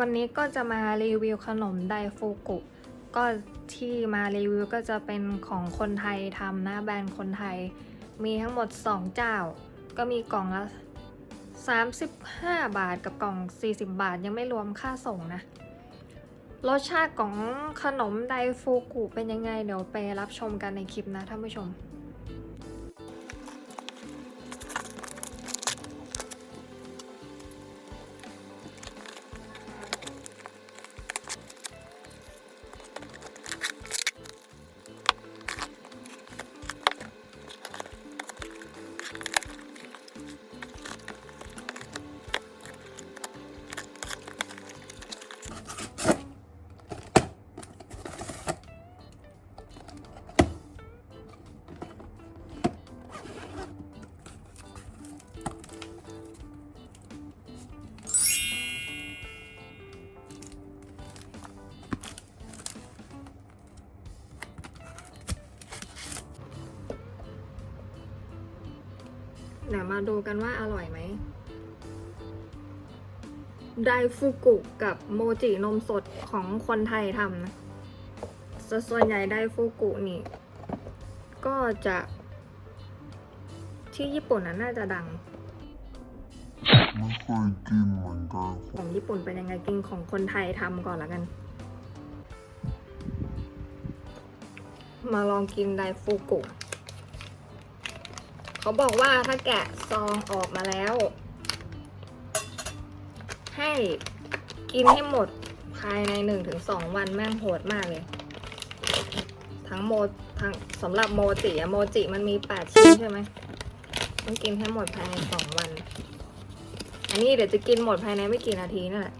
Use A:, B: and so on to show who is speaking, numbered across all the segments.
A: วันนี้ก็จะมารีวิวขนมไดฟูกุ ก็ที่มารีวิวก็จะเป็นของคนไทยทำนะแบรนด์คนไทย มีทั้งหมด 2 เจ้า ก็มีกล่องละ 35 บาทกับกล่อง 40 บาทยังไม่รวมค่าส่งนะ รสชาติของขนมไดฟูกุเป็นยังไง เดี๋ยวไปรับชมกันในคลิปนะท่านผู้ชม ดี๋ยวมาดูกันว่าอร่อยไหมไดฟูกุกับโมจินมสดของคนไทยทำนะสส่วนใหญ่ไดฟูกุนี่ ก็จะที่ญี่ปุ่นน่ะน่าจะดัง
B: ไม่เคยกินเหมือนกัน
A: ของญี่ปุ่นเป็นยังไงกินของคนไทยทำก่อนละกัน มาลองกินไดฟูกุ เขาบอกว่าถ้าแกะซองออกมาแล้ว ให้กินให้หมดภายในหนึ่งถึงสองวันแม่งโหดมากเลย ทั้งโมทั้งสำหรับโมจิอะโมจิมันมีแปดชิ้นใช่ไหมต้องกินให้หมดภายในสองวัน อันนี้เดี๋ยวจะกินหมดภายในไม่กี่นาทีนั่นแหละ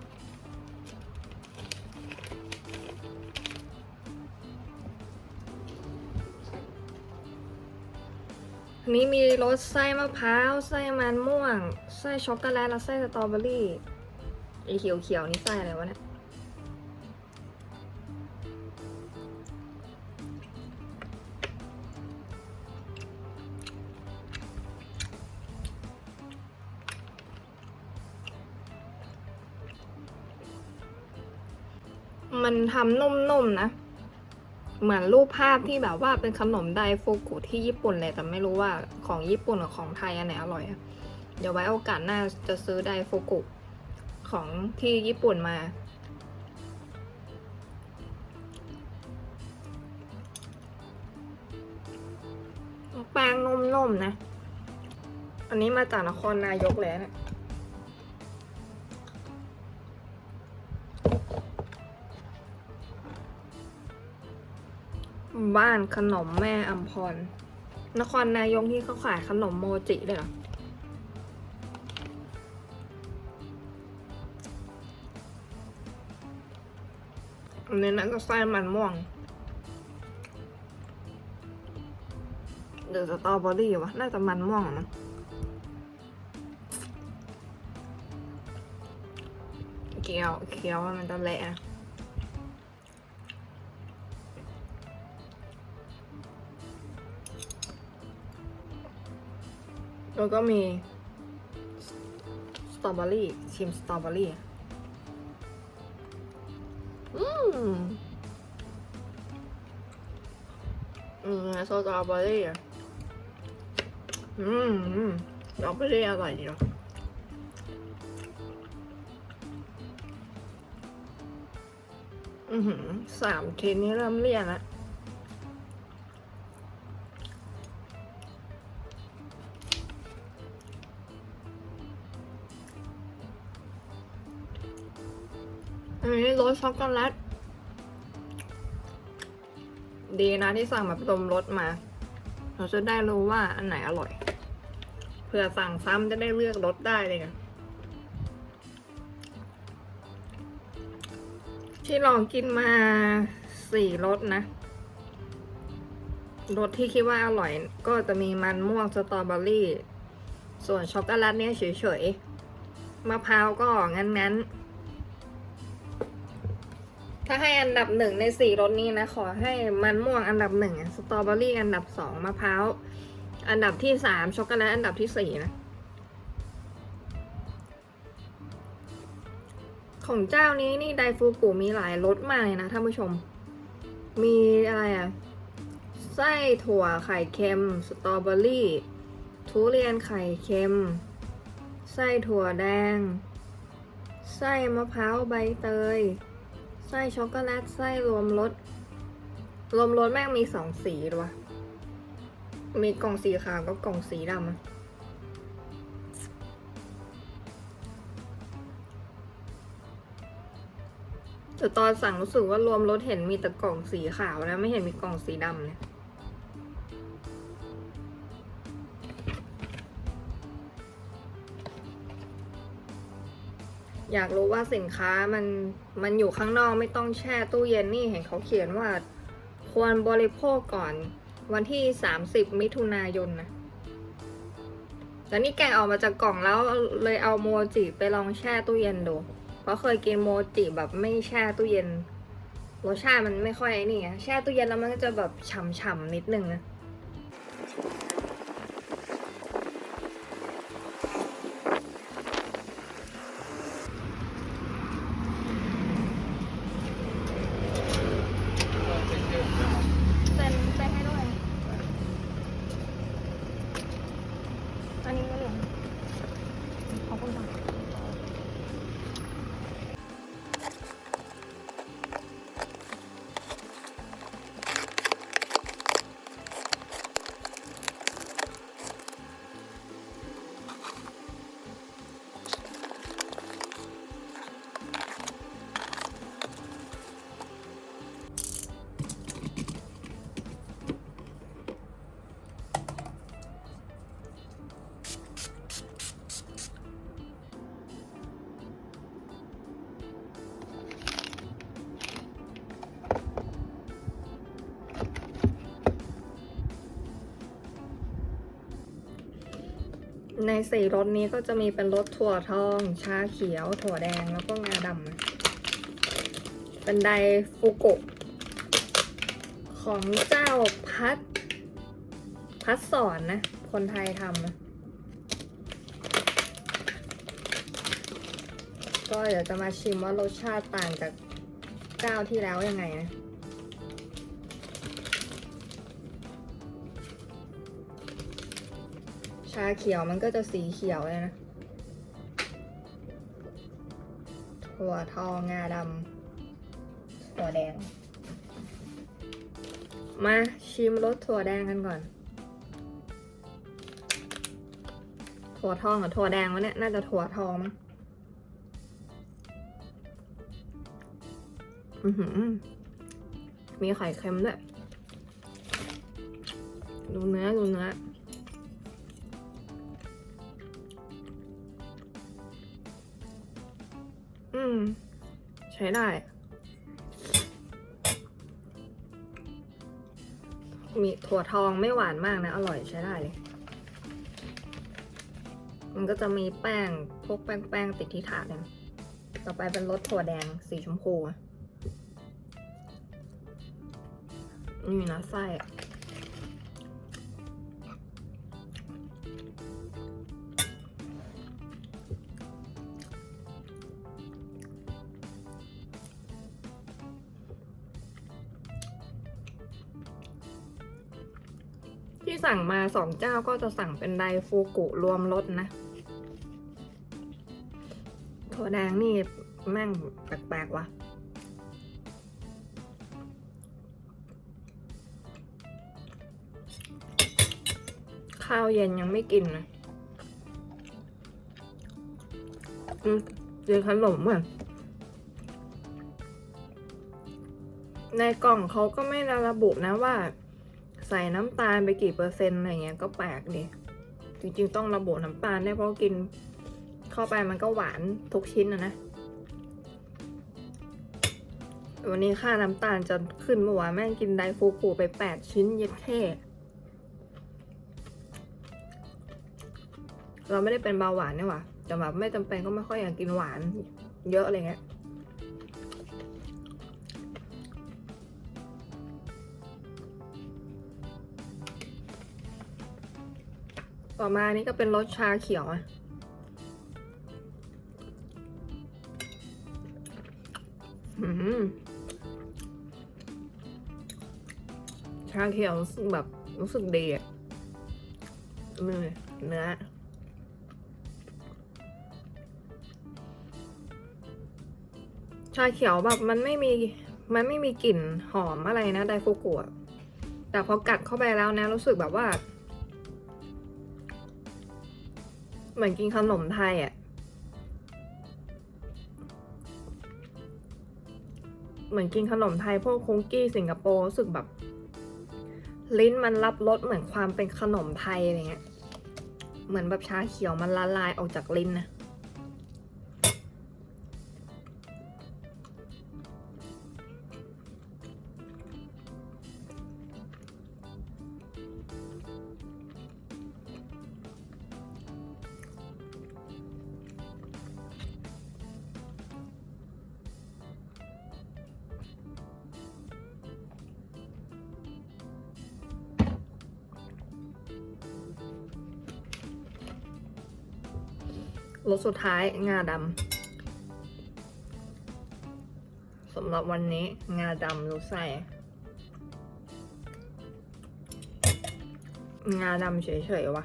A: นี้มีรสไส้มะพร้าว ไส้มันม่วง ไส้ช็อกโกแลต และไส้สตรอเบอรี่ไอเขียวๆนี่ไส้อะไรวะเนี่ย มันทำนุ่มๆนะ เหมือนรูปภาพที่แบบว่าเป็นขนมไดฟูกุที่ญี่ปุ่นเลยแต่ไม่รู้ว่าของญี่ปุ่นกับของไทยอันไหนอร่อยอะเดี๋ยวไว้โอกาสหน้าจะซื้อไดฟูกุของที่ญี่ปุ่นมา แป้งนุ่มๆนะอันนี้มาจากนครนายกเลยนะ บ้านขนมแม่อัมพร นครนายกที่เขาขายขนมโมจิด้วยเหรออันนี้น่าจะไส้มันม่วงเดี๋ยวสตรอเบอรี่วะ น่าจะมันม่วงอะมั้งเคี้ยวเคี้ยวมันจะเละ แล้วก็มีสตรอเบอรี่ชิมสตรอเบอรี่อืมอืมสตรอเบอรี่อะอืมอืมสตรอเบอรี่อร่อยดีเนาะอือหือสามทีนี้เริ่มเลี่ยนแล้ว ช็อกโกแลตดีนะที่สั่งแบบรมรสมา เราจะได้รู้ว่าอันไหนอร่อย เผื่อสั่งซ้ำจะได้เลือกรสได้เลยไงที่ลองกินมาสี่รสนะ รสที่คิดว่าอร่อย ก็จะมีมันม่วงสตรอเบอรี่ ส่วนช็อกโกแลตเนี่ยเฉยๆ มะพร้าวก็งั้นๆ ถ้าให้อันดับหนึ่งในสี่รสนี้นะ ขอให้มันม่วงอันดับหนึ่งสตรอเบอรี่อันดับสองมะพร้าวอันดับที่สามช็อกโกแลตอันดับที่สี่นะ ของเจ้านี้นี่ไดฟูกุมีหลายรสมากเลยนะท่านผู้ชม มีอะไรอะไส้ถั่วไข่เค็ม สตรอเบอรี่ ทุเรียนไข่เค็ม ไส้ถั่วแดง ไส้มะพร้าวใบเตย ไส้ช็อกโกแลตไส้รวมรสรวมรสแม่งมีสองสีด้วยมีกล่องสีขาวกับกล่องสีดำแต่ตอนสั่งรู้สึกว่ารวมรสเห็นมีแต่กล่องสีขาวนะ ไม่เห็นมีกล่องสีดำเนี่ย อยากรู้ว่าสินค้ามันมันอยู่ข้างนอกไม่ต้องแช่ตู้เย็นนี่เห็นเขาเขียนว่า ควรบริโภคก่อนวันที่ 30 มิถุนายนนะแต่นี่แกะออกมาจากกล่องแล้วเลยเอาโมจิไปลองแช่ตู้เย็นดู เพราะเคยกินโมจิแบบไม่แช่ตู้เย็นรสชาติมันไม่ค่อยไอ้นี่แช่ตู้เย็นแล้วมันก็จะแบบฉ่ำๆนิดนึงนะ ในสี่รสนี้ก็จะมีเป็นรสถั่วทอง ชาเขียว ถั่วแดงแล้วก็งาดำเป็นไดฟูกุ ของเจ้าพัด พัดสอนนะ คนไทยทำก็เดี๋ยวจะมาชิมว่ารสชาติต่างจากเจ้าที่แล้วยังไงนะ ชาเขียวมันก็จะสีเขียวเลยนะ ถั่วทองงาดำถั่วแดง มาชิมรสถั่วแดงกันก่อน ถั่วทองกับถั่วแดงวะเนี่ย น่าจะถั่วทองมั้งอือหือมีไข่เค็มด้วย ดูเนื้อ ดูเนื้อ ม ใช้ได้มีถั่วทองไม่หวานมากนะ อร่อยใช้ได้เลย มันก็จะมีแป้งพวกแป้งแป้งติดที่ถาดเนี่ยต่อไปเป็นรสถั่วแดงสีชมพู นี่นะไส้ ที่สั่งมาสองเจ้าก็จะสั่งเป็นไดฟูกุรวมรสนะถั่วแดงนี่แม่งแปลกๆว่ะ ข้าวเย็นยังไม่กินนะอืมกินขนมเหมือนในกล่องเขาก็ไม่ระบุนะว่า ใส่น้ำตาลไปกี่เปอร์เซ็นต์อะไรเงี้ยก็แปลกดิจริงๆ ต้องระบุน้ำตาลได้เพราะกินเข้าไปมันก็หวานทุกชิ้นนะนะ วันนี้ค่าน้ำตาลจะขึ้นเมื่อวานแม่งกินไดฟูกุไปแปดชิ้นเย็ดแค่เราไม่ได้เป็นเบาหวานเนี่หว่าแต่แบบไม่จำเป็นก็ไม่ค่อยอยากกินหวาน เยอะอะไรเงี้ย ต่อมานี่ก็เป็นรสชาเขียวอะ
C: ชาเขียวรู้สึกแบบรู้สึกดีอะนี่เนื้อชาเขียวแบบมันไม่มีมันไม่มีกลิ่นหอมอะไรนะไดฟูกุอะแต่พอกัดเข้าไปแล้วนะ รู้สึกแบบว่า เหมือนกินขนมไทยอะเหมือนกินขนมไทยพวกคุกกี้สิงคโปร์รู้สึกแบบ ลิ้นมันรับรสเหมือนความเป็นขนมไทยอะไรเงี้ย เหมือนแบบชาเขียวมันละลายออกจากลิ้นนะ รสสุดท้ายงาดำสำหรับวันนี้งาดำรู้ใส่งาดำเฉยๆวะ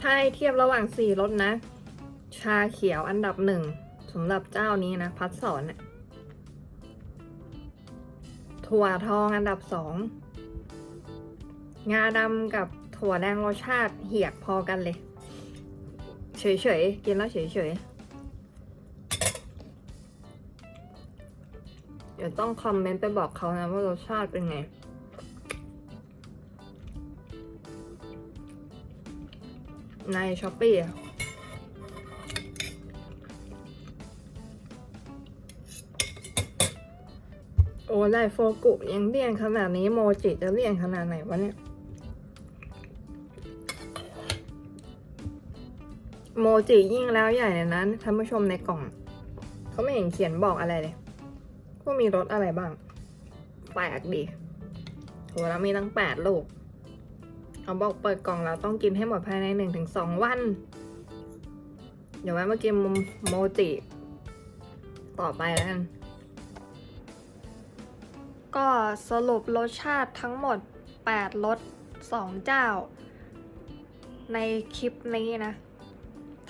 C: ถ้าให้เทียบระหว่างสี่รสนะ ชาเขียวอันดับหนึ่งสำหรับเจ้านี้นะ พัดสอนนะถั่วทองอันดับสอง งาดำกับถั่วแดงรสชาติเหียกพอกันเลย เฉยๆ กินแล้วเฉยๆ เดี๋ยวต้องคอมเมนต์ไปบอกเขานะว่ารสชาติเป็นไง ในช้อปปี้โอ้ได้โฟกุยังเลี่ยนขนาดนี้โมจิจะเลี่ยนขนาดไหนวะเนี่ย โมจิยิ่งแล้วใหญ่เลยนท่านผู้ชมในกล่อง เขาไม่เห็นเขียนบอกอะไรเลยว่ามีรสอะไรบ้าง แปลกดีโหแล้วมีตั้งแปดลูกเขาบอกเปิดกล่องแล้วต้องกินให้หมดภายในหนึ่งถึงสองวัน เดี๋ยวไว้มากินโมจิ ต่อไปแล้วกัน
A: ก็สรุปรสชาติทั้งหมด 8รส2 เจ้า ในคลิปนี้นะ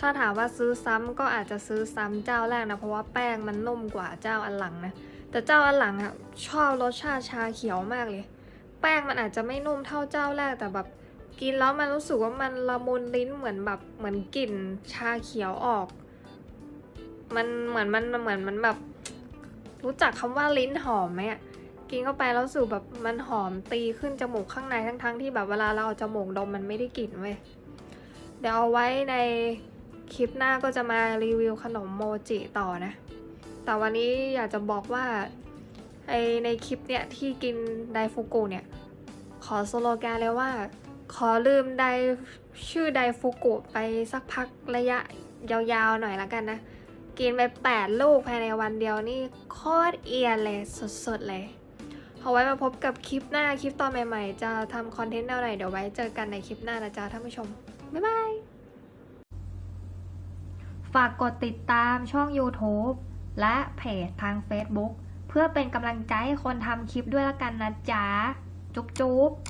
A: ถ้าถามว่าซื้อซ้ำก็อาจจะซื้อซ้ำเจ้าแรกนะเพราะว่าแป้งมันนุ่มกว่าเจ้าอันหลังนะแต่เจ้าอันหลังอะชอบรสชาติชาเขียวมากเลย แป้งมันอาจจะไม่นุ่มเท่าเจ้าแรกแต่แบบกินแล้วมันรู้สึกว่ามันละมุนลิ้นเหมือนแบบเหมือนกลิ่นชาเขียวออก มันเหมือนมันเหมือนมันแบบ รู้จักคำว่าลิ้นหอมไหมอะกินเข้าไปแล้วรู้สึกแบบมันหอมตีขึ้นจมูกข้างในทั้งๆที่แบบเวลาเราเอาจมูกดมมันไม่ได้กลิ่นเว้ยเดี๋ยวเอาไว้ใน คลิปหน้าก็จะมารีวิวขนมโมจิต่อนะ แต่วันนี้อยากจะบอกว่าไอในคลิปเนี่ยที่กินไดฟูกุเนี่ย ขอสโลแกนเลยว่า ขอลืมไดชื่อไดฟูกุไปสักพักระยะยาวๆหน่อยละกันนะ กินไป 8 ลูกภายในวันเดียวนี่โคตรเอียนเลยสดๆเลยเอาไว้มาพบกับคลิปหน้าคลิปตอนใหม่ๆ จะทำคอนเทนต์แนวไหนเดี๋ยวไว้เจอกันในคลิปหน้านะจ๊ะท่านผู้ชม บ๊ายบาย ฝากกดติดตามช่อง YouTube และเพจทาง Facebook เพื่อเป็นกำลังใจให้คนทำคลิปด้วยละกันนะจ๊ะ จุ๊บๆ